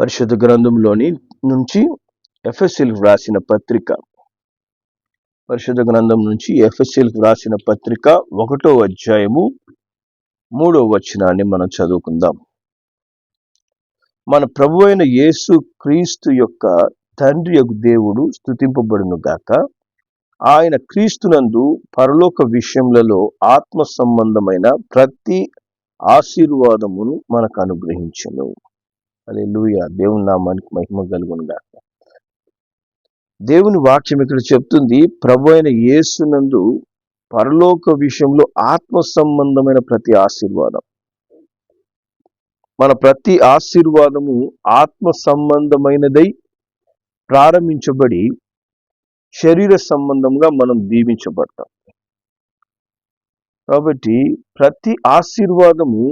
పరిశుద్ధ గ్రంథంలోని నుంచి ఎఫ్ఎస్ఎల్ వ్రాసిన పత్రిక. పరిశుద్ధ గ్రంథం నుంచి ఎఫ్ఎస్ఎల్ వ్రాసిన పత్రిక ఒకటో అధ్యాయము మూడో వచనాన్ని మనం చదువుకుందాం. మన ప్రభు అయిన యేసు క్రీస్తు యొక్క తండ్రి యొక్క దేవుడు స్థుతింపబడును గాక ఆయన క్రీస్తునందు పరలోక విషయములలో ఆత్మ సంబంధమైన ప్రతి ఆశీర్వాదమును మనకు అనుగ్రహించను. లూయ దేవుని నామానికి మహిమ కలుగునుగా దేవుని వాక్యం ఇక్కడ చెప్తుంది ప్రభు అయిన యేసునందు పరలోక విషయంలో ఆత్మ సంబంధమైన ప్రతి ఆశీర్వాదం. మన ప్రతి ఆశీర్వాదము ఆత్మ సంబంధమైనదై ప్రారంభించబడి శరీర సంబంధంగా మనం దీవించబడతాం. కాబట్టి ప్రతి ఆశీర్వాదము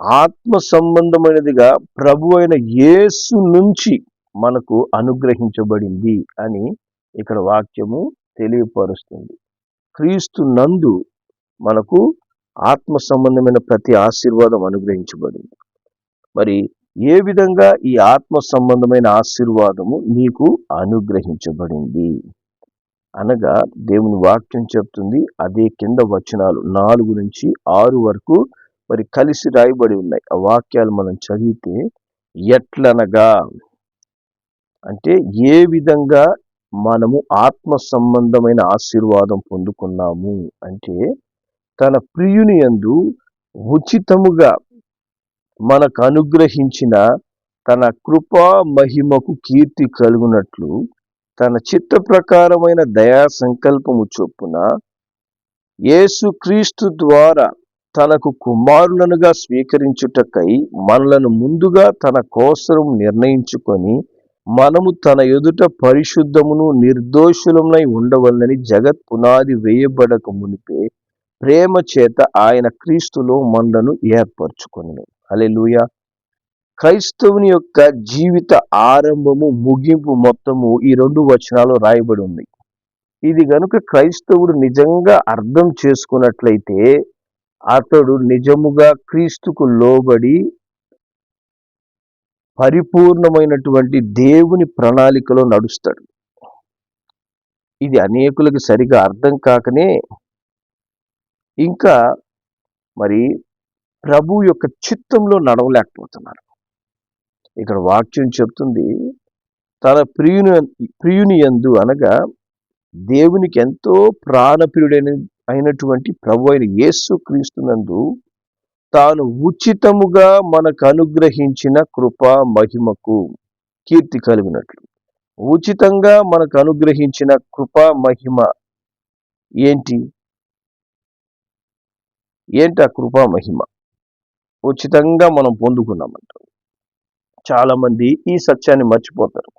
ఆత్మ సంబంధమైనదిగా ప్రభు అయిన యేసు నుంచి మనకు అనుగ్రహించబడింది అని ఇక్కడ వాక్యము తెలియపరుస్తుంది. క్రీస్తు నందు మనకు ఆత్మ సంబంధమైన ప్రతి ఆశీర్వాదం అనుగ్రహించబడింది. మరి ఏ విధంగా ఈ ఆత్మ సంబంధమైన ఆశీర్వాదము నీకు అనుగ్రహించబడింది? అనగా దేవుని వాక్యం చెప్తుంది అదే కింద వచనాలు నాలుగు నుంచి ఆరు వరకు మరి కలిసి రాయబడి ఉన్నాయి. ఆ వాక్యాలు మనం చదివితే ఎట్లనగా? అంటే ఏ విధంగా మనము ఆత్మ సంబంధమైన ఆశీర్వాదం పొందుకున్నాము? అంటే తన ప్రియుని యందు ఉచితముగా మనకు అనుగ్రహించిన తన కృపా మహిమకు కీర్తి కలుగునట్లు తన చిత్త ప్రకారమైన దయా సంకల్పము చొప్పున యేసుక్రీస్తు ద్వారా తనకు కుమారులనుగా స్వీకరించుటకై మనలను ముందుగా తన కోసరం నిర్ణయించుకొని మనము తన ఎదుట పరిశుద్ధమును నిర్దోషులమై ఉండవల్లని జగత్ పునాది వేయబడక మునిపే ప్రేమ చేత ఆయన క్రీస్తులో మనలను ఏర్పరచుకొని అలెలుయ క్రైస్తవుని యొక్క జీవిత ఆరంభము ముగింపు మొత్తము ఈ రెండు వచనాలు రాయబడి ఉంది. ఇది గనుక క్రైస్తవుడు నిజంగా అర్థం చేసుకున్నట్లయితే అతడు నిజముగా క్రీస్తుకు లోబడి పరిపూర్ణమైనటువంటి దేవుని ప్రణాళికలో నడుస్తాడు. ఇది అనేకులకు సరిగా అర్థం కాకనే ఇంకా మరి ప్రభు యొక్క చిత్తంలో నడవలేకపోతున్నారు. ఇక్కడ వాక్యం చెప్తుంది తన ప్రియుని ప్రియుని ఎందు అనగా దేవునికి ఎంతో ప్రాణప్రియుడైన అయినటువంటి ప్రభు అయిన యేసు క్రీస్తునందు తాను ఉచితముగా మనకు అనుగ్రహించిన కృప మహిమకు కీర్తి కలిగినట్లు. ఉచితంగా మనకు అనుగ్రహించిన కృప మహిమ ఏంటి? ఏంటి ఆ కృపా మహిమ? ఉచితంగా మనం పొందుకున్నామంట. చాలామంది ఈ సత్యాన్ని మర్చిపోతారు.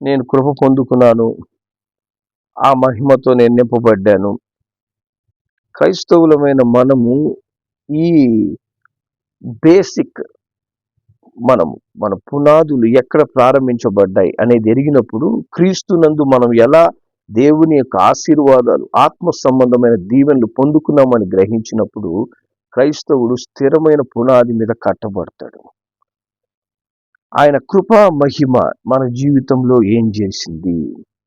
నేను కృప పొందుకున్నాను ఆ మహిమతో నేను నింపబడ్డాను. క్రైస్తవులమైన మనము ఈ బేసిక్ మనము మన పునాదులు ఎక్కడ ప్రారంభించబడ్డాయి అనేది ఎరిగినప్పుడు క్రీస్తునందు మనం ఎలా దేవుని యొక్క ఆశీర్వాదాలు ఆత్మ సంబంధమైన దీవెనలు పొందుకున్నామని గ్రహించినప్పుడు క్రైస్తవుడు స్థిరమైన పునాది మీద కట్టబడతాడు. ఆయన కృపా మహిమ మన జీవితంలో ఏం చేసింది?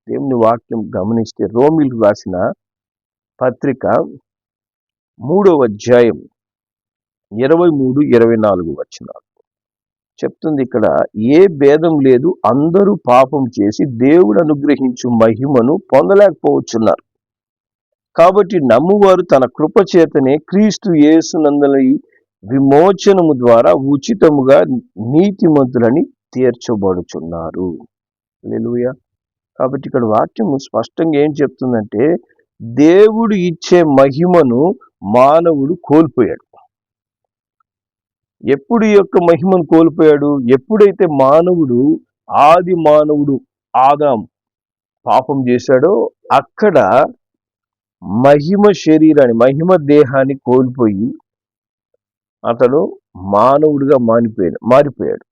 దేవుని వాక్యం గమనిస్తే రోమిలు రాసిన పత్రిక మూడవ అధ్యాయం ఇరవై మూడు ఇరవై నాలుగు వచ్చినారు చెప్తుంది ఇక్కడ ఏ భేదం లేదు అందరూ పాపం చేసి దేవుడు అనుగ్రహించు మహిమను పొందలేకపోవచ్చున్నారు. కాబట్టి నమ్మువారు తన కృప చేతనే క్రీస్తు యేసునందలి విమోచనము ద్వారా ఉచితముగా నీతిమంతులని తీర్చబడుచున్నారు. లేలుయా కాబట్టి ఇక్కడ వాక్యము స్పష్టంగా ఏం చెప్తుందంటే దేవుడు ఇచ్చే మహిమను మానవుడు కోల్పోయాడు. ఎప్పుడు ఈ యొక్క మహిమను కోల్పోయాడు? ఎప్పుడైతే మానవుడు ఆది మానవుడు ఆదాం పాపం చేశాడో అక్కడ మహిమ శరీరాన్ని మహిమ దేహాన్ని కోల్పోయి అతడు మానవుడిగా మానిపోయాడు మారిపోయాడు.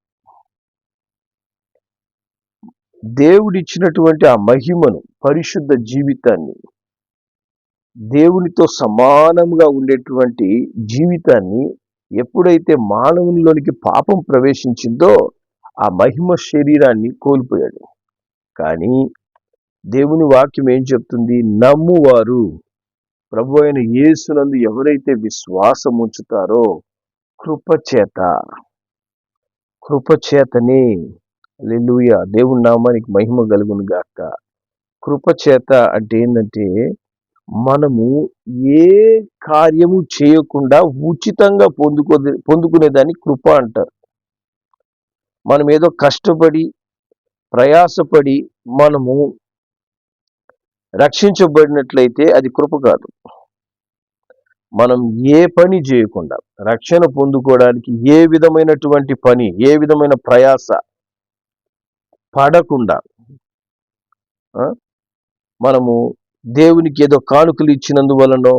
దేవుడిచ్చినటువంటి ఆ మహిమను పరిశుద్ధ జీవితాన్ని దేవునితో సమానంగా ఉండేటువంటి జీవితాన్ని ఎప్పుడైతే మానవునిలోనికి పాపం ప్రవేశించిందో ఆ మహిమ శరీరాన్ని కోల్పోయాడు. కానీ దేవుని వాక్యం ఏం చెప్తుంది? నమ్మువారు. ప్రభు అయిన యేసునందు ఎవరైతే విశ్వాసం ఉంచుతారో కృపచేత కృపచేతనే లెలుయ దేవుని నామానికి మహిమ కలుగును గాక. కృపచేత అంటే ఏంటంటే మనము ఏ కార్యము చేయకుండా ఉచితంగా పొందుకో పొందుకునేదాన్ని కృప అంటారు. మనం ఏదో కష్టపడి ప్రయాసపడి మనము రక్షించబడినట్లయితే అది కృప కాదు. మనం ఏ పని చేయకుండా రక్షణ పొందుకోవడానికి ఏ విధమైనటువంటి పని ఏ విధమైన ప్రయాస పడకుండా మనము దేవునికి ఏదో కానుకలు ఇచ్చినందువలనో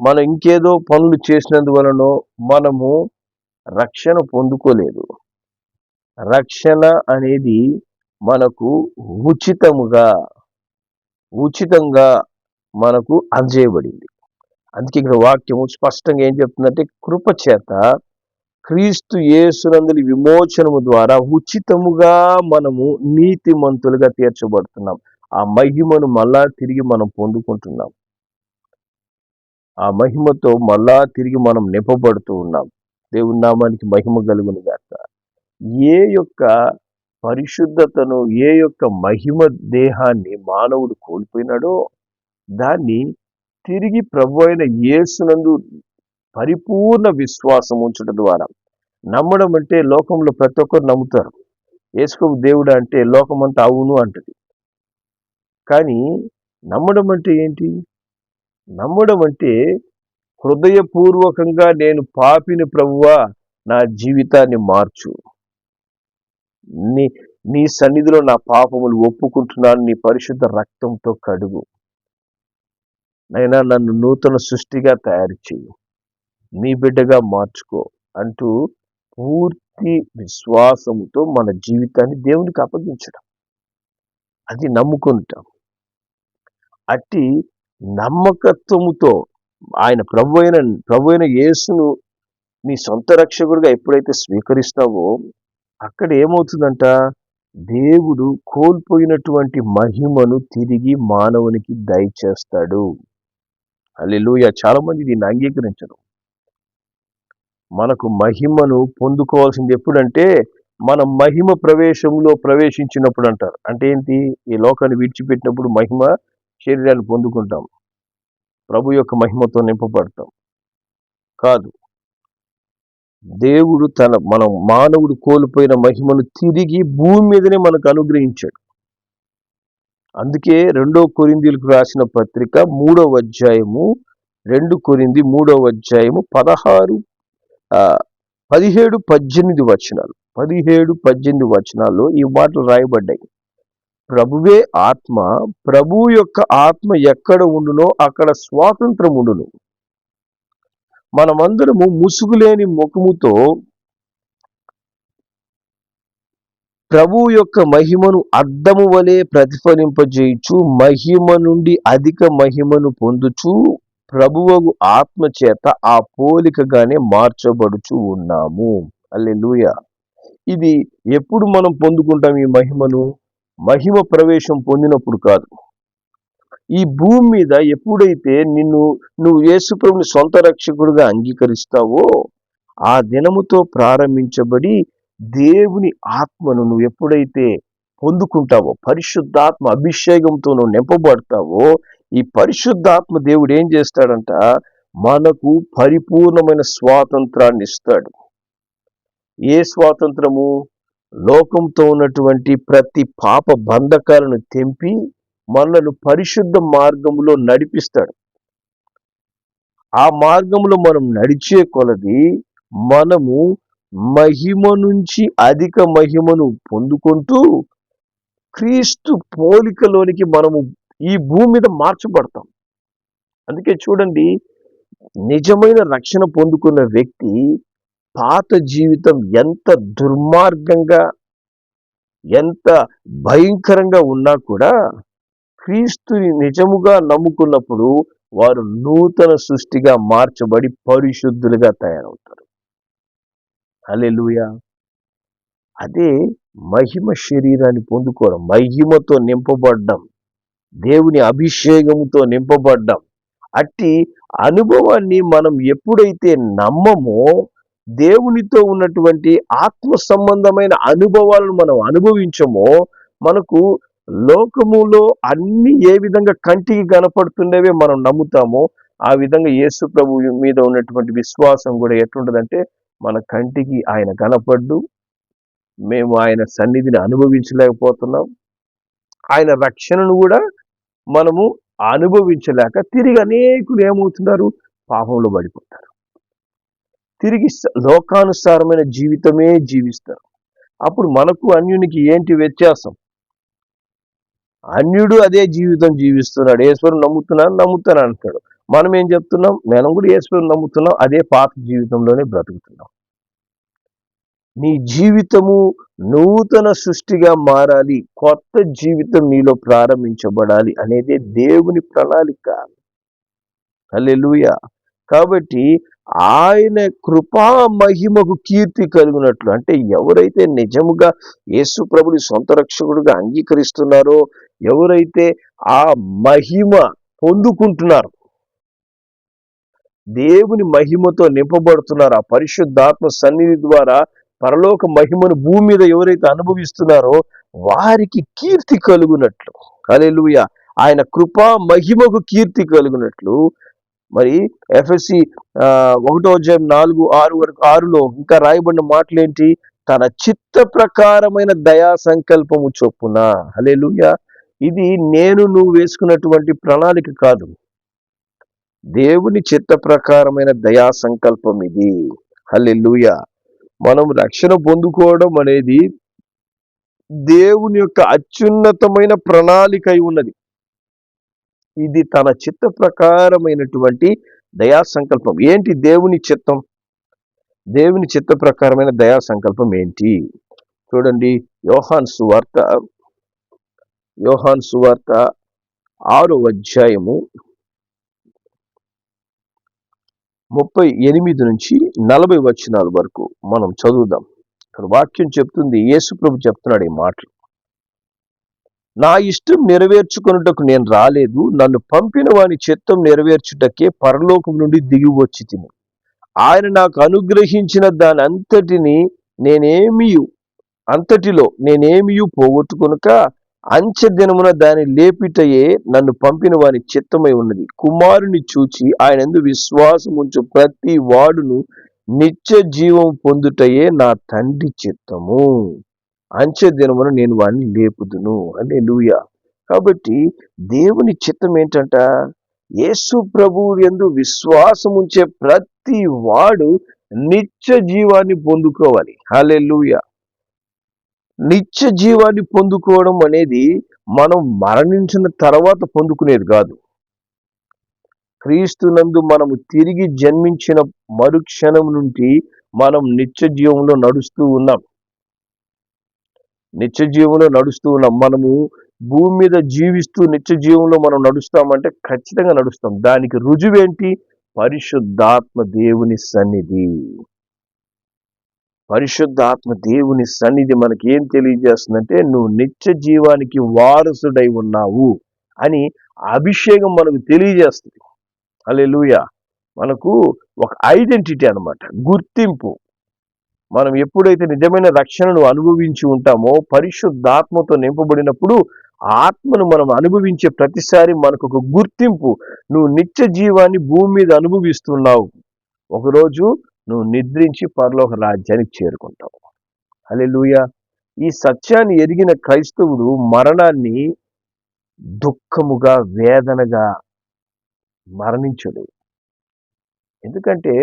మనం ఇంకేదో పనులు చేసినందువలనో మనము రక్షణ పొందుకోలేదు. రక్షణ అనేది మనకు ఉచితముగా ఉచితంగా మనకు అందజేయబడింది అందుకే ఇక్కడ వాక్యము స్పష్టంగా ఏం చెప్తుందంటే కృప చేత క్రీస్తు యేసునందుని విమోచనము ద్వారా ఉచితముగా మనము నీతిమంతులుగా తీర్చబడుతున్నాం. ఆ మహిమను మళ్ళా తిరిగి మనం పొందుకుంటున్నాం. ఆ మహిమతో మళ్ళా తిరిగి మనం నింపబడుతూ ఉన్నాం. దేవుని నామానికి మహిమ కలుగును గాక. ఏ యొక్క పరిశుద్ధతను ఏ యొక్క మహిమ దేహాన్ని మానవుడు కోల్పోయినాడో దాన్ని తిరిగి ప్రభు అయిన యేసునందు పరిపూర్ణ విశ్వాసం ఉంచడం ద్వారా. నమ్మడం అంటే లోకంలో ప్రతి ఒక్కరు నమ్ముతారు. యేసుకు దేవుడు అంటే లోకమంతా అవును అంటది. కానీ నమ్మడం అంటే ఏంటి? నమ్మడం అంటే హృదయపూర్వకంగా నేను పాపిని ప్రభువా నా జీవితాన్ని మార్చు. నీ నీ సన్నిధిలో నా పాపములు ఒప్పుకుంటున్నాను నీ పరిశుద్ధ రక్తంతో కడుగు. నైనా నన్ను నూతన సృష్టిగా తయారు చేయు నీ బిడ్డగా మార్చుకో అంటూ పూర్తి విశ్వాసముతో మన జీవితాన్ని దేవునికి అప్పగించడం. అది నమ్ముకుంటాం. అట్టి నమ్మకత్వముతో ఆయన ప్రభు అయిన ప్రభు అయిన యేసును నీ సొంత రక్షకుడిగా ఎప్పుడైతే స్వీకరిస్తావో అక్కడ ఏమవుతుందంట? దేవుడు కోల్పోయినటువంటి మహిమను తిరిగి మానవునికి దయచేస్తాడు. అల్లెలుయ చాలా మంది దీన్ని అంగీకరించడం మనకు మహిమను పొందుకోవాల్సింది ఎప్పుడంటే మన మహిమ ప్రవేశంలో ప్రవేశించినప్పుడు అంటారు. అంటే ఏంటి? ఈ లోకాన్ని విడిచిపెట్టినప్పుడు మహిమ శరీరాన్ని పొందుకుంటాం. ప్రభు యొక్క మహిమతో నింపబడతాం. కాదు. దేవుడు తన మనం మానవుడు కోల్పోయిన మహిమను తిరిగి భూమి మీదనే మనకు అనుగ్రహించాడు. అందుకే రెండో కొరిందీలకు రాసిన పత్రిక మూడవ అధ్యాయము రెండు కొరింది మూడవ అధ్యాయము పదహారు పదిహేడు పద్దెనిమిది వచనాలు పదిహేడు పద్దెనిమిది వచనాల్లో ఈ మాటలు రాయబడ్డాయి. ప్రభువే ఆత్మ ప్రభు యొక్క ఆత్మ ఎక్కడ ఉండునో అక్కడ స్వాతంత్రం ఉండును. మనమందరము ముసుగులేని ముఖముతో ప్రభు యొక్క మహిమను అద్దము వలె ప్రతిఫలింపజేయుచు మహిమ నుండి అధిక మహిమను పొందుచు ప్రభువు ఆత్మ చేత ఆ పోలికగానే మార్చబడుచు ఉన్నాము. అల్లెలుయ ఇది ఎప్పుడు మనం పొందుకుంటాం ఈ మహిమను? మహిమ ప్రవేశం పొందినప్పుడు కాదు. ఈ భూమి మీద ఎప్పుడైతే నిన్ను నువ్వు యేసుప్రభుని సొంత రక్షకుడుగా అంగీకరిస్తావో ఆ దినముతో ప్రారంభించబడి దేవుని ఆత్మను నువ్వు ఎప్పుడైతే పొందుకుంటావో పరిశుద్ధాత్మ అభిషేకంతో నువ్వు నింపబడతావో ఈ పరిశుద్ధాత్మ దేవుడు ఏం చేస్తాడంట? మనకు పరిపూర్ణమైన స్వాతంత్రాన్ని ఇస్తాడు. ఏ స్వాతంత్రము? లోకంతో ఉన్నటువంటి ప్రతి పాప బంధకాలను తెంపి మనలను పరిశుద్ధ మార్గంలో నడిపిస్తాడు. ఆ మార్గంలో మనం నడిచే కొలది మనము మహిమ నుంచి అధిక మహిమను పొందుకుంటూ క్రీస్తు పోలికలోనికి మనము ఈ భూమి మీద మార్చబడతాం అందుకే చూడండి నిజమైన రక్షణ పొందుకున్న వ్యక్తి పాత జీవితం ఎంత దుర్మార్గంగా ఎంత భయంకరంగా ఉన్నా కూడా క్రీస్తుని నిజముగా నమ్ముకున్నప్పుడు వారు నూతన సృష్టిగా మార్చబడి పరిశుద్ధులుగా తయారవుతారు. అలెలుయ అదే మహిమ శరీరాన్ని పొందుకోవడం మహిమతో నింపబడ్డం దేవుని అభిషేకముతో నింపబడ్డం. అట్టి అనుభవాన్ని మనం ఎప్పుడైతే నమ్మమో దేవునితో ఉన్నటువంటి ఆత్మ సంబంధమైన అనుభవాలను మనం అనుభవించమో మనకు లోకములో అన్ని ఏ విధంగా కంటికి కనపడుతుండేవే మనం నమ్ముతామో ఆ విధంగా యేసు ప్రభు మీద ఉన్నటువంటి విశ్వాసం కూడా ఎట్లుంటుందంటే మన కంటికి ఆయన కనపడ్డు మేము ఆయన సన్నిధిని అనుభవించలేకపోతున్నాం. ఆయన రక్షణను కూడా మనము అనుభవించలేక తిరిగి అనేకులు ఏమవుతున్నారు? పాపంలో పడిపోతారు. తిరిగి లోకానుసారమైన జీవితమే జీవిస్తారు. అప్పుడు మనకు అన్యునికి ఏంటి వ్యత్యాసం? అన్యుడు అదే జీవితం జీవిస్తున్నాడు. ఈశ్వరుని నమ్ముతున్నాను నమ్ముతాను అంటాడు. మనం ఏం చెప్తున్నాం? మనం కూడా ఈశ్వరుని నమ్ముతున్నాం. అదే పాత జీవితంలోనే బ్రతుకుతున్నాం. నీ జీవితము నూతన సృష్టిగా మారాలి కొత్త జీవితం నీలో ప్రారంభించబడాలి అనేది దేవుని ప్రణాళిక. హల్లెలూయా. కాబట్టి ఆయన కృపా మహిమకు కీర్తి కలిగినట్లు అంటే ఎవరైతే నిజముగా యేసు ప్రభుని సొంత రక్షకుడిగా అంగీకరిస్తున్నారో ఎవరైతే ఆ మహిమ పొందుకుంటున్నారు దేవుని మహిమతో నింపబడుతున్నారు ఆ పరిశుద్ధాత్మ సన్నిధి ద్వారా పరలోక మహిమను భూమి మీద ఎవరైతే అనుభవిస్తున్నారో వారికి కీర్తి కలుగునట్లు. అలెలుయ ఆయన కృపా మహిమకు కీర్తి కలుగునట్లు. మరి ఎఫ్ఎస్సి ఒకటో అధ్యాయం నాలుగు ఆరు వరకు ఆరులో ఇంకా రాయబడిన మాటలేంటి? తన చిత్త ప్రకారమైన దయా సంకల్పము చొప్పున. అలెలుయ ఇది నేను నువ్వు వేసుకున్నటువంటి ప్రణాళిక కాదు. దేవుని చిత్త ప్రకారమైన దయా సంకల్పం ఇది. హల్లెలూయా. మనం రక్షణ పొందుకోవడం అనేది దేవుని యొక్క అత్యున్నతమైన ప్రణాళిక అయి ఉన్నది. ఇది తన చిత్త ప్రకారమైనటువంటి దయా సంకల్పం ఏంటి దేవుని చిత్తం? దేవుని చిత్త ప్రకారమైన దయా సంకల్పం ఏంటి? చూడండి యోహాన్ సువార్త. యోహాన్ సువార్త ఆరో అధ్యాయము ముప్పై ఎనిమిది నుంచి నలభై వచనాల వరకు మనం చదువుదాం. ఇక్కడ వాక్యం చెప్తుంది యేసుప్రభు చెప్తున్నాడు ఈ మాటలు. నా ఇష్టం నెరవేర్చుకొనుటకు నేను రాలేదు నన్ను పంపిన వాని చిత్తం నెరవేర్చుటకే పరలోకం నుండి దిగి వచ్చి తిని. ఆయన నాకు అనుగ్రహించిన దాని అంతటిని నేనేమియు అంతటిలో నేనేమియు పోగొట్టుకునుక అంచె దినమున దాని లేపిటయే నన్ను పంపిన వాని చిత్తమై ఉన్నది. కుమారుని చూచి ఆయన ఎందు విశ్వాసం ఉంచు ప్రతి వాడును నిత్య జీవం పొందుటయే నా తండ్రి చిత్తము. అంచె దినమున నేను వాడిని లేపుదును. అంటే లూయ కాబట్టి దేవుని చిత్తం ఏంటంట? యేసు ప్రభువు ఎందు విశ్వాసం ఉంచే ప్రతి వాడు నిత్య జీవాన్ని పొందుకోవాలి. హల్లెలూయ. నిత్య జీవాన్ని పొందుకోవడం అనేది మనం మరణించిన తర్వాత పొందుకునేది కాదు. క్రీస్తునందు మనము తిరిగి జన్మించిన మరుక్షణం నుండి మనం నిత్య జీవంలో నడుస్తూ ఉన్నాం. నిత్య జీవంలో నడుస్తూ ఉన్నాం. మనము భూమి మీద జీవిస్తూ నిత్య జీవంలో మనం నడుస్తామంటే ఖచ్చితంగా నడుస్తాం. దానికి రుజువేంటి? పరిశుద్ధాత్మ దేవుని సన్నిధి. పరిశుద్ధాత్మ దేవుని సన్నిధి మనకి ఏం తెలియజేస్తుందంటే నువ్వు నిత్య జీవానికి వారసుడై ఉన్నావు అని అభిషేకం మనకు తెలియజేస్తుంది. అలెలుయ మనకు ఒక ఐడెంటిటీ అనమాట గుర్తింపు. మనం ఎప్పుడైతే నిజమైన రక్షణను అనుభవించి ఉంటామో పరిశుద్ధాత్మతో నింపబడినప్పుడు ఆత్మను మనం అనుభవించే ప్రతిసారి మనకు ఒక గుర్తింపు. నువ్వు నిత్య జీవాన్ని భూమి మీద అనుభవిస్తున్నావు. ఒకరోజు నువ్వు నిద్రించి పరలోక రాజ్యానికి చేరుకుంటావు. హల్లెలూయ. ఈ సత్యాన్ని ఎరిగిన క్రైస్తవుడు మరణాన్ని దుఃఖముగా వేదనగా మరణించడు ఎందుకంటే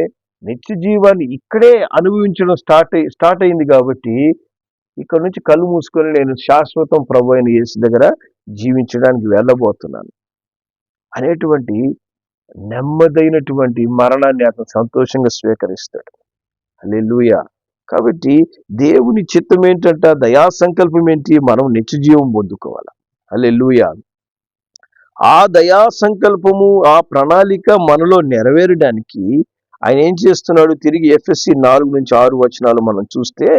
నిత్య జీవాన్ని ఇక్కడే అనుభవించడం స్టార్ట్ స్టార్ట్ అయింది కాబట్టి ఇక్కడ నుంచి కళ్ళు మూసుకొని నేను శాశ్వతం ప్రభు అయిన యేసు దగ్గర జీవించడానికి వెళ్ళబోతున్నాను. అనేటువంటి నెమ్మదైనటువంటి మరణాన్ని అతను సంతోషంగా స్వీకరిస్తాడు. అల్లెలుయ కాబట్టి దేవుని చిత్తం ఏంటంట దయా సంకల్పం ఏంటి? మనం నిత్యజీవం పొందుకోవాలి. అల్లెలుయ ఆ దయా సంకల్పము ఆ ప్రణాళిక మనలో నెరవేరడానికి ఆయన ఏం చేస్తున్నాడు? తిరిగి ఎఫ్ఎస్సి నాలుగు నుంచి ఆరు వచనాలు మనం చూస్తే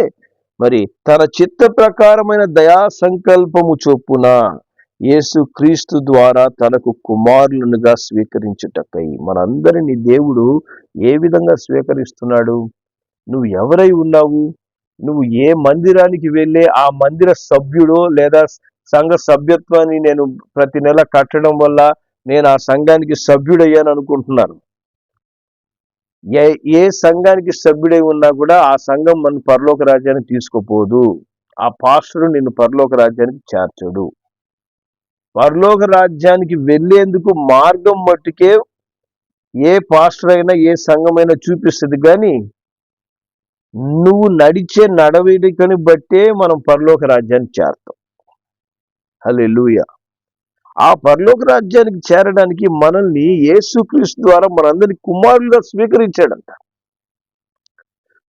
మరి తన చిత్త ప్రకారమైన దయా సంకల్పము చొప్పున యేసు క్రీస్తు ద్వారా తనకు కుమారులనుగా స్వీకరించుటకై మనందరిని దేవుడు ఏ విధంగా స్వీకరిస్తున్నాడు? నువ్వు ఎవరై ఉన్నావు? నువ్వు ఏ మందిరానికి వెళ్ళే ఆ మందిర సభ్యుడో లేదా సంఘ సభ్యత్వాన్ని నేను ప్రతి నెల కట్టడం వల్ల నేను ఆ సంఘానికి సభ్యుడయ్యాను అనుకుంటున్నాను ఏ ఏ సంఘానికి సభ్యుడై ఉన్నా కూడా ఆ సంఘం మన పరలోక రాజ్యానికి తీసుకోపోదు. ఆ పాస్టరు నిన్ను పరలోక రాజ్యానికి చేర్చడు. పరలోక రాజ్యానికి వెళ్ళేందుకు మార్గం మట్టుకే ఏ పాస్టర్ అయినా ఏ సంఘమైనా చూపిస్తుంది. కానీ నువ్వు నడిచే నడవడికని బట్టే మనం పరలోక రాజ్యానికి చేరతాం. లూయ ఆ పరలోక రాజ్యానికి చేరడానికి మనల్ని యేసుక్రీస్తు ద్వారా మనందరినీ కుమారులుగా స్వీకరించాడంట.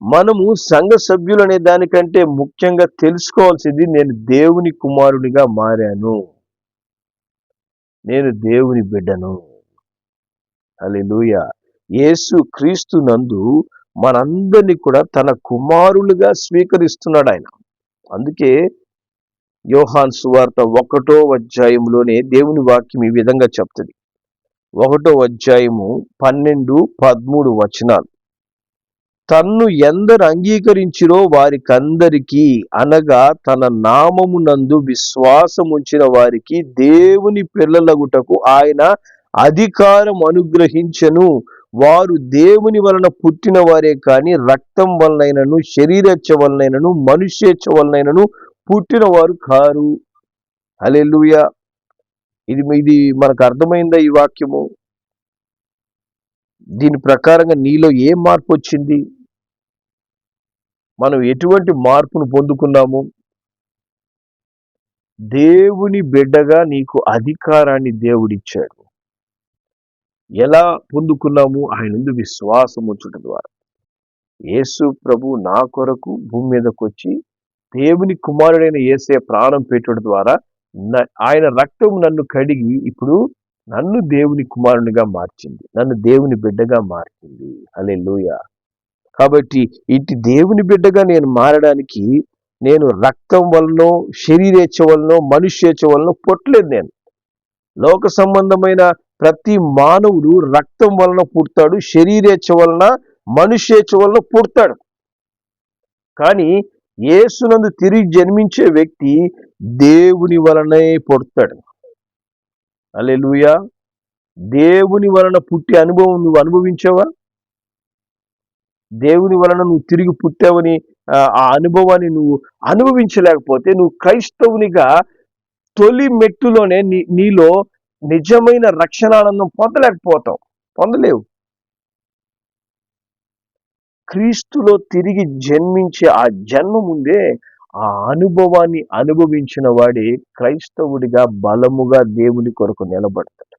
మనము సంఘ సభ్యులు అనే దానికంటే ముఖ్యంగా తెలుసుకోవాల్సింది నేను దేవుని కుమారునిగా మారాను. నేను దేవుని బిడ్డను. అలెలుయ యేసు క్రీస్తు నందు మనందరినీ కూడా తన కుమారులుగా స్వీకరిస్తున్నాడు ఆయన. అందుకే యోహాన్ సువార్త ఒకటో అధ్యాయంలోనే దేవుని వాక్యం ఈ విధంగా చెప్తుంది. ఒకటో అధ్యాయము పన్నెండు పదమూడు వచనాలు. తన్ను ఎందరు అంగీకరించిరో వారికందరికీ అనగా తన నామమునందు విశ్వాసముంచిన వారికి దేవుని పిల్లలగుటకు ఆయన అధికారం అనుగ్రహించను. వారు దేవుని వలన పుట్టిన వారే కాని రక్తం వలనైనను శరీరేచ్ఛ వలనైనను మనుష్యేచ్ఛ వలనైనను పుట్టిన వారు కారు. అలెలుయ ఇది ఇది మనకు అర్థమైందా ఈ వాక్యము? దీని ప్రకారంగా నీలో ఏ మార్పు వచ్చింది మనం ఎటువంటి మార్పును పొందుకున్నాము? దేవుని బిడ్డగా నీకు అధికారాన్ని దేవుడిచ్చాడు. ఎలా పొందుకున్నాము? ఆయన విశ్వాసం ఉంచుట ద్వారా. యేసు ప్రభు నా కొరకు భూమి మీదకి వచ్చి దేవుని కుమారుడైన ఏసే ప్రాణం పెట్టడం ద్వారా ఆయన రక్తం నన్ను కడిగి ఇప్పుడు నన్ను దేవుని కుమారునిగా మార్చింది. నన్ను దేవుని బిడ్డగా మార్చింది. అలే కాబట్టి ఇటు దేవుని బిడ్డగా నేను మారడానికి నేను రక్తం వలనో శరీరేచ్ఛ వలనో మనుష్యేచ్ఛ వలనో పుట్టలేదు నేను. లోక సంబంధమైన ప్రతి మానవుడు రక్తం వలన పుడతాడు శరీరేచ్ఛ వలన మనుష్యేచ్ఛ వలన పుడతాడు. కానీ ఏసునందు తిరిగి జన్మించే వ్యక్తి దేవుని వలనే పుడతాడు. అలెలుయా దేవుని వలన పుట్టి అనుభవం నువ్వు అనుభవించావా? దేవుని వలన నువ్వు తిరిగి పుట్టావని ఆ అనుభవాన్ని నువ్వు అనుభవించలేకపోతే నువ్వు క్రైస్తవునిగా తొలి మెట్టులోనే నీ నీలో నిజమైన రక్షణానందం పొందలేకపోతావు. పొందలేవు. క్రీస్తులో తిరిగి జన్మించే ఆ జన్మ ముందే ఆ అనుభవాన్ని అనుభవించిన వాడి క్రైస్తవుడిగా బలముగా దేవుని కొరకు నిలబడతాడు.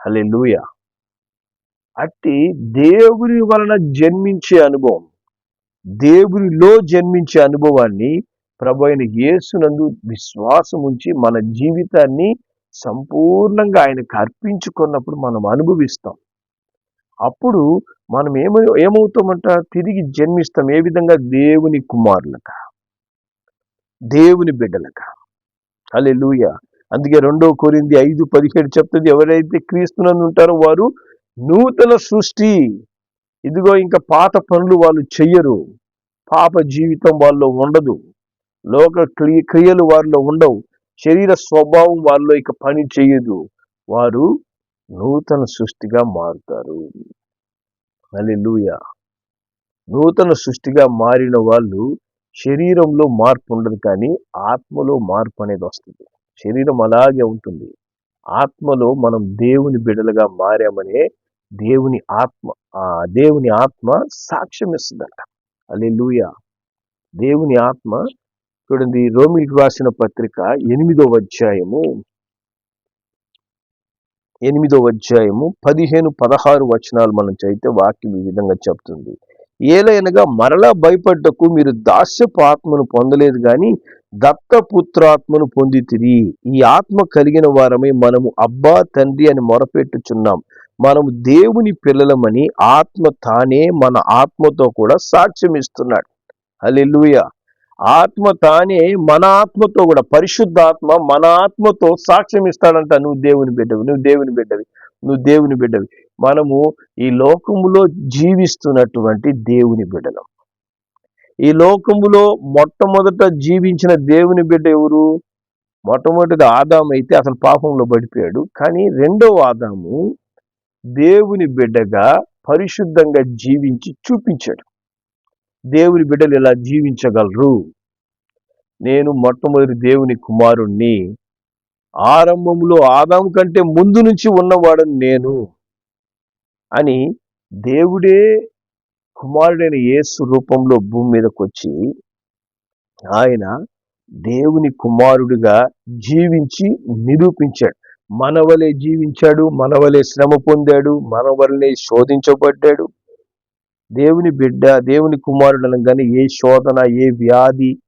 హల్లెలూయ. అట్టి దేవుని వలన జన్మించే అనుభవం. దేవునిలో జన్మించే అనుభవాన్ని ప్రభు అయిన యేసునందు విశ్వాసం ఉంచి మన జీవితాన్ని సంపూర్ణంగా ఆయనకు అర్పించుకున్నప్పుడు మనం అనుభవిస్తాం. అప్పుడు మనం ఏమో ఏమవుతామంట? తిరిగి జన్మిస్తాం. ఏ విధంగా? దేవుని కుమారులక. దేవుని బిడ్డలక. అలెలుయ అందుకే రెండో కోరింది ఐదు పదిహేడు చెప్తుంది. ఎవరైతే క్రీస్తునందు ఉంటారో వారు నూతన సృష్టి. ఇదిగో ఇంకా పాత పనులు వాళ్ళు చెయ్యరు. పాప జీవితం వాళ్ళలో ఉండదు. లోక క్రియ క్రియలు వారిలో ఉండవు. శరీర స్వభావం వాళ్ళలో ఇక పని చేయదు వారు నూతన సృష్టిగా మారుతారు. హల్లెలూయా. నూతన సృష్టిగా మారిన వాళ్ళు శరీరంలో మార్పు ఉండదు కానీ ఆత్మలో మార్పు అనేది వస్తుంది. శరీరం అలాగే ఉంటుంది. ఆత్మలో మనం దేవుని బిడలుగా మారామనే దేవుని ఆత్మ ఆ దేవుని ఆత్మ సాక్ష్యం ఇస్తుందంట. అల్లెలూయా దేవుని ఆత్మ చూడండి రోమిల్కి రాసిన పత్రిక ఎనిమిదో అధ్యాయము ఎనిమిదో అధ్యాయము పదిహేను పదహారు వచనాలు మనం చదివితే వాక్యం ఈ విధంగా చెప్తుంది. ఏలైనగా మరలా భయపడ్డకు మీరు దాస్యపు ఆత్మను పొందలేదు కానీ దత్తపుత్రాత్మను పొందితిరి. ఈ ఆత్మ కలిగిన వారమే మనము అబ్బా తండ్రి అని మొరపెట్టుచున్నాం. మనము దేవుని పిల్లలమని ఆత్మ తానే మన ఆత్మతో కూడా సాక్ష్యం ఇస్తున్నాడు. అల్లెలుయ ఆత్మ తానే మన ఆత్మతో కూడా పరిశుద్ధాత్మ మన ఆత్మతో సాక్ష్యం ఇస్తాడంట. నువ్వు దేవుని బిడ్డవి నువ్వు దేవుని బిడ్డవి నువ్వు దేవుని బిడ్డవి. మనము ఈ లోకములో జీవిస్తున్నటువంటి దేవుని బిడ్డలం. ఈ లోకములో మొట్టమొదట జీవించిన దేవుని బిడ్డ ఎవరు? మొట్టమొదటిది ఆదాము అయితే అసలు పాపంలో పడిపోయాడు. కానీ రెండవ ఆదాము దేవుని బిడ్డగా పరిశుద్ధంగా జీవించి చూపించాడు. దేవుని బిడ్డలు ఇలా జీవించగలరు? నేను మొట్టమొదటి దేవుని కుమారుణ్ణి ఆరంభంలో ఆదాం కంటే ముందు నుంచి ఉన్నవాడని నేను అని దేవుడే కుమారుడైన యేసు రూపంలో భూమి మీదకి వచ్చి ఆయన దేవుని కుమారుడిగా జీవించి నిరూపించాడు. మనవలే జీవించాడు మనవలే శ్రమ పొందాడు మనవలనే శోధించబడ్డాడు. దేవుని బిడ్డ దేవుని కుమారుడు కానీ ఏ శోధన ఏ వ్యాధి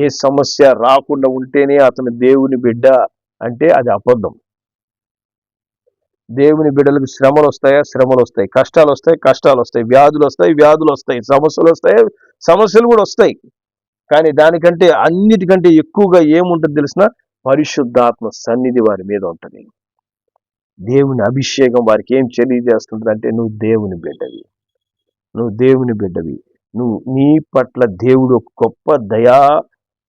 ఏ సమస్య రాకుండా ఉంటేనే అతను దేవుని బిడ్డ అంటే అది అబద్ధం. దేవుని బిడ్డలకు శ్రమలు వస్తాయా? శ్రమలు వస్తాయి. కష్టాలు వస్తాయి? కష్టాలు వస్తాయి. వ్యాధులు వస్తాయి? వ్యాధులు వస్తాయి. సమస్యలు వస్తాయి? సమస్యలు కూడా వస్తాయి. కానీ దానికంటే అన్నిటికంటే ఎక్కువగా ఏముంటుంది తెలిసిన పరిశుద్ధాత్మ సన్నిధి వారి మీద ఉంటుంది. దేవుని అభిషేకం వారికి ఏం తెలియజేస్తుందంటే నువ్వు దేవుని బిడ్డవి. నువ్వు దేవుని బిడ్డవి. నువ్వు నీ పట్ల దేవుడు ఒక గొప్ప దయా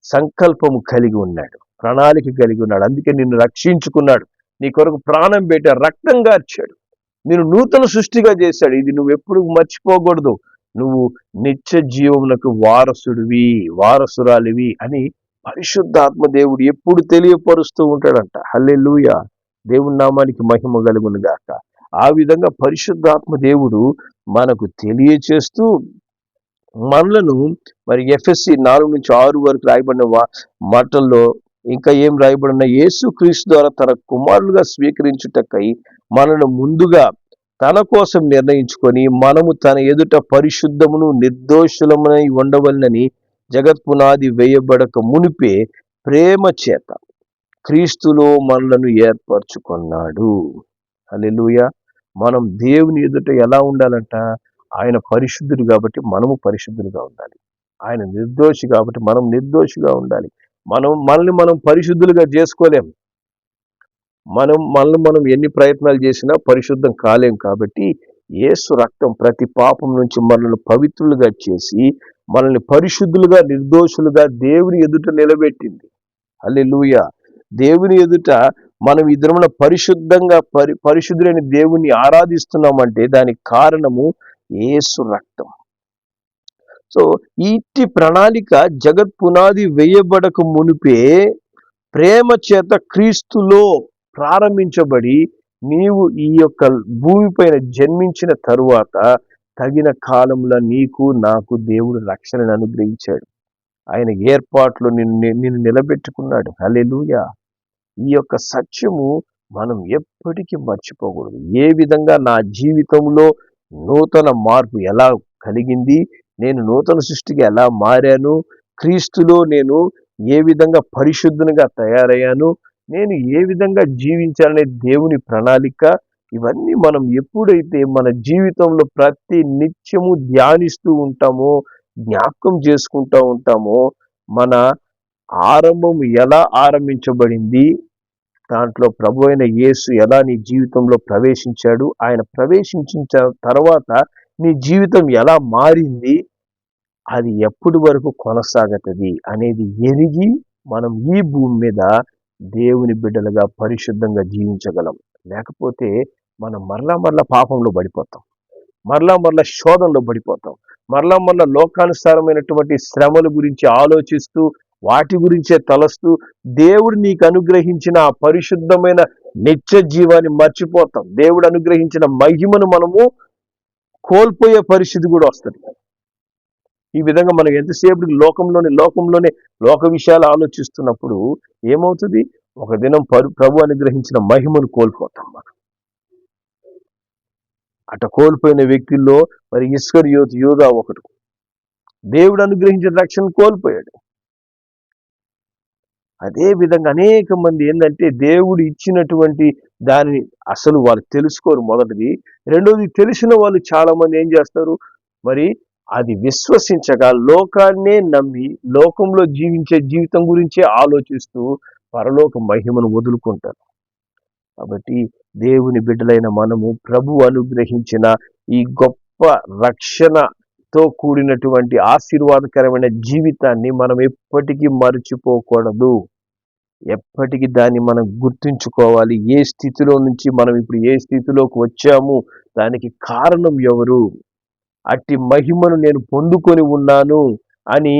సంకల్పము కలిగి ఉన్నాడు. ప్రణాళిక కలిగి ఉన్నాడు. అందుకే నిన్ను రక్షించుకున్నాడు. నీ కొరకు ప్రాణం పెట్టాడు రక్తం గార్చాడు. నేను నూతన సృష్టిగా చేశాడు. ఇది నువ్వు ఎప్పుడు మర్చిపోకూడదు. నువ్వు నిత్య జీవమునకు వారసుడివి వారసురాలివి అని పరిశుద్ధాత్మ దేవుడు ఎప్పుడు తెలియపరుస్తూ ఉంటాడంట. హల్లెలూయ. దేవుని నామానికి మహిమ కలుగును గాక. ఆ విధంగా పరిశుద్ధాత్మ దేవుడు మనకు తెలియచేస్తూ మనలను మరి ఎఫ్ఎస్సి నాలుగు నుంచి ఆరు వరకు రాయబడిన మాటల్లో ఇంకా ఏం రాయబడిన యేసు క్రీస్తు ద్వారా తన కుమారులుగా స్వీకరించుటకై మనను ముందుగా తన కోసం నిర్ణయించుకొని మనము తన ఎదుట పరిశుద్ధమును నిర్దోషులమునై ఉండవలనని జగత్ పునాది వేయబడక మునిపే ప్రేమ చేత క్రీస్తులో మనలను ఏర్పరచుకున్నాడు. హల్లెలూయా. మనం దేవుని ఎదుట ఎలా ఉండాలంట? ఆయన పరిశుద్ధుడు కాబట్టి మనము పరిశుద్ధులుగా ఉండాలి. ఆయన నిర్దోషి కాబట్టి మనం నిర్దోషిగా ఉండాలి. మనం మనల్ని మనం పరిశుద్ధులుగా చేసుకోలేం. మనం మనల్ని మనం ఎన్ని ప్రయత్నాలు చేసినా పరిశుద్ధం కాలేం కాబట్టి యేసు రక్తం ప్రతి పాపం నుంచి మనల్ని పవిత్రులుగా చేసి మనల్ని పరిశుద్ధులుగా నిర్దోషులుగా దేవుని ఎదుట నిలబెట్టింది. అల్లెలుయ దేవుని ఎదుట మనం ఇద్దరమున పరిశుద్ధంగా పరి పరిశుద్ధులైన దేవుని ఆరాధిస్తున్నామంటే దానికి కారణము ఏసు రక్తం. సో ఇట్టి ప్రణాళిక జగత్ పునాది వేయబడక మునిపే ప్రేమ చేత క్రీస్తులో ప్రారంభించబడి నీవు ఈ యొక్క భూమిపైన జన్మించిన తరువాత తగిన కాలంలో నీకు నాకు దేవుడు రక్షణను అనుగ్రహించాడు. ఆయన ఏర్పాట్లు నిన్ను నిన్ను నిలబెట్టుకున్నాడు. హల్లెలూయా. ఈ యొక్క సత్యము మనం ఎప్పటికీ మర్చిపోకూడదు. ఏ విధంగా నా జీవితంలో నూతన మార్పు ఎలా కలిగింది నేను నూతన సృష్టిగా ఎలా మారాను క్రీస్తులో నేను ఏ విధంగా పరిశుద్ధునిగా తయారయ్యాను నేను ఏ విధంగా జీవించాలనే దేవుని ప్రణాళిక ఇవన్నీ మనం ఎప్పుడైతే మన జీవితంలో ప్రతి నిత్యము ధ్యానిస్తూ ఉంటామో జ్ఞాపకం చేసుకుంటూ ఉంటామో మన ఆరంభం ఎలా ఆరంభించబడింది దాంట్లో ప్రభు అయిన యేసు ఎలా నీ జీవితంలో ప్రవేశించాడు ఆయన ప్రవేశించిన తర్వాత నీ జీవితం ఎలా మారింది అది ఎప్పటి వరకు కొనసాగుతుంది అనేది ఎరిగి మనం ఈ భూమి మీద దేవుని బిడ్డలుగా పరిశుద్ధంగా జీవించగలం. లేకపోతే మనం మరలా మరలా పాపంలో పడిపోతాం. మరలా మరలా శోధనలో పడిపోతాం. మరలా మరలా లోకానుసారమైనటువంటి శ్రమల గురించి ఆలోచిస్తూ వాటి గురించే తలస్తూ దేవుడు నీకు అనుగ్రహించిన ఆ పరిశుద్ధమైన నిత్య జీవాన్ని మర్చిపోతాం. దేవుడు అనుగ్రహించిన మహిమను మనము కోల్పోయే పరిస్థితి కూడా వస్తుంది. ఈ విధంగా మనం ఎంతసేపు లోకంలోని లోకంలోనే లోక విషయాలు ఆలోచిస్తున్నప్పుడు ఏమవుతుంది? ఒక దినం పరు ప్రభు అనుగ్రహించిన మహిమను కోల్పోతాం మనం. అట కోల్పోయిన వ్యక్తుల్లో మరి ఇస్కర్ యోత్ యోధా ఒకడు. దేవుడు అనుగ్రహించిన రక్షణ కోల్పోయాడు. అదే విధంగా అనేక మంది ఏంటంటే దేవుడు ఇచ్చినటువంటి దానిని అసలు వాళ్ళు తెలుసుకోరు మొదటిది. రెండోది తెలిసిన వాళ్ళు చాలా మంది ఏం చేస్తారు? మరి అది విశ్వసించగా లోకాన్నే నమ్మి లోకంలో జీవించే జీవితం గురించే ఆలోచిస్తూ పరలోక మహిమను వదులుకుంటారు. కాబట్టి దేవుని బిడ్డలైన మనము ప్రభు అనుగ్రహించిన ఈ గొప్ప రక్షణతో కూడినటువంటి ఆశీర్వాదకరమైన జీవితాన్ని మనం ఎప్పటికీ మర్చిపోకూడదు. ఎప్పటికీ దాన్ని మనం గుర్తుంచుకోవాలి. ఏ స్థితిలో నుంచి మనం ఇప్పుడు ఏ స్థితిలోకి వచ్చాము దానికి కారణం ఎవరు అట్టి మహిమను నేను పొందుకొని ఉన్నాను అని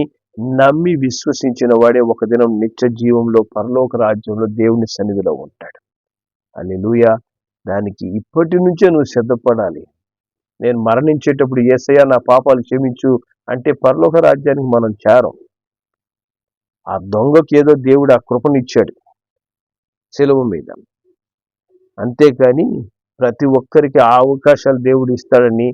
నమ్మి విశ్వసించిన వాడే ఒక దినం నిత్య జీవంలో పరలోక రాజ్యంలో దేవుని సన్నిధిలో ఉంటాడు. లూయ దానికి ఇప్పటి నుంచే నువ్వు సిద్ధపడాలి. నేను మరణించేటప్పుడు ఏసయ్య నా పాపాలు క్షమించు అంటే పరలోక రాజ్యానికి మనం చేరం. ఆ దొంగకి ఏదో దేవుడు ఆ కృపనిచ్చాడు సెలవు మీద. అంతేకాని ప్రతి ఒక్కరికి ఆ అవకాశాలు దేవుడు ఇస్తాడని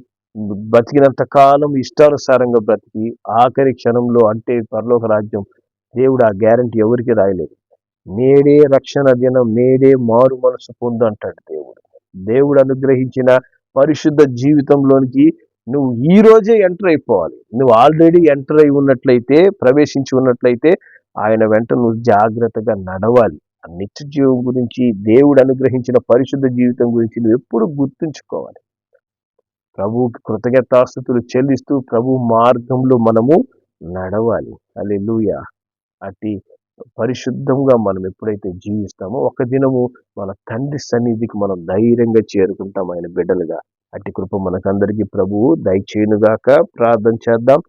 బతికినంత కాలం ఇష్టానుసారంగా బ్రతికి ఆఖరి క్షణంలో అంటే పరలోక రాజ్యం దేవుడు ఆ గ్యారంటీ ఎవరికి రాయలేదు. నేడే రక్షణ దినం నేడే మారు మనసు పొందు అంటాడు దేవుడు. దేవుడు అనుగ్రహించిన పరిశుద్ధ జీవితంలోనికి నువ్వు ఈ రోజే ఎంటర్ అయిపోవాలి. నువ్వు ఆల్రెడీ ఎంటర్ అయి ఉన్నట్లయితే ప్రవేశించి ఉన్నట్లయితే ఆయన వెంట నువ్వు జాగ్రత్తగా నడవాలి. ఆ నిత్య జీవం గురించి దేవుడు అనుగ్రహించిన పరిశుద్ధ జీవితం గురించి నువ్వు ఎప్పుడు గుర్తుంచుకోవాలి. ప్రభువుకి కృతజ్ఞతాస్థుతులు చెల్లిస్తూ ప్రభు మార్గంలో మనము నడవాలి. అల్లెలుయ అట్టి పరిశుద్ధంగా మనం ఎప్పుడైతే జీవిస్తామో ఒక దినము మన తండ్రి సన్నిధికి మనం ధైర్యంగా చేరుకుంటాం ఆయన బిడ్డలుగా. అట్టి కృప మనకందరికీ ప్రభువు. దయచేయునుగాక ప్రార్థన చేద్దాం.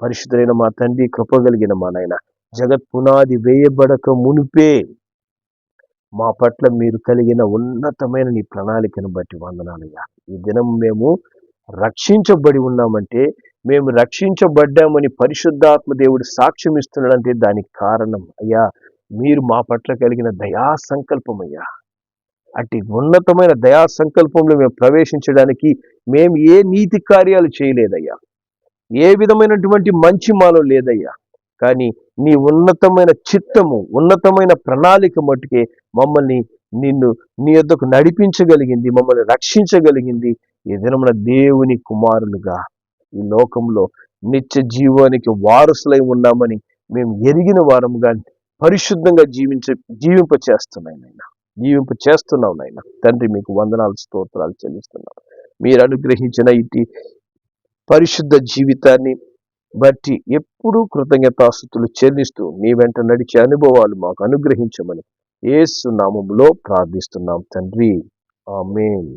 పరిశుద్ధులైన మా తండ్రి కృప కలిగిన మా నాయన జగత్ పునాది వేయబడక మునిపే మా పట్ల మీరు కలిగిన ఉన్నతమైన నీ ప్రణాళికను బట్టి వందనాలుగా ఈ దినం మేము రక్షించబడి ఉన్నామంటే మేము రక్షించబడ్డామని పరిశుద్ధాత్మ దేవుడు సాక్ష్యం ఇస్తున్నాడంటే దానికి కారణం అయ్యా మీరు మా పట్ల కలిగిన దయా సంకల్పం అయ్యా. అట్టి ఉన్నతమైన దయా సంకల్పంలో మేము ప్రవేశించడానికి మేము ఏ నీతి కార్యాలు చేయలేదయ్యా. ఏ విధమైనటువంటి మంచి మాలో లేదయ్యా. కానీ నీ ఉన్నతమైన చిత్తము ఉన్నతమైన ప్రణాళిక మట్టుకే మమ్మల్ని నిన్ను నీ యొద్దకు నడిపించగలిగింది మమ్మల్ని రక్షించగలిగింది. ఈ దినమున దేవుని కుమారులుగా ఈ లోకంలో నిత్య జీవానికి వారసులై ఉన్నామని మేము ఎరిగిన వారముగా పరిశుద్ధంగా జీవించ జీవింప చేస్తున్నాయి నాయన. జీవింప చేస్తున్నాం నాయన. తండ్రి మీకు వందనాలు స్తోత్రాలు చెల్లిస్తున్నాం. మీరు అనుగ్రహించిన ఇటు పరిశుద్ధ జీవితాన్ని బట్టి ఎప్పుడూ కృతజ్ఞతాస్థుతులు చెల్లిస్తూ నీ వెంట నడిచే అనుభవాలు మాకు అనుగ్రహించమని ఏసు నామంలో ప్రార్థిస్తున్నాం తండ్రి. ఆమెన్.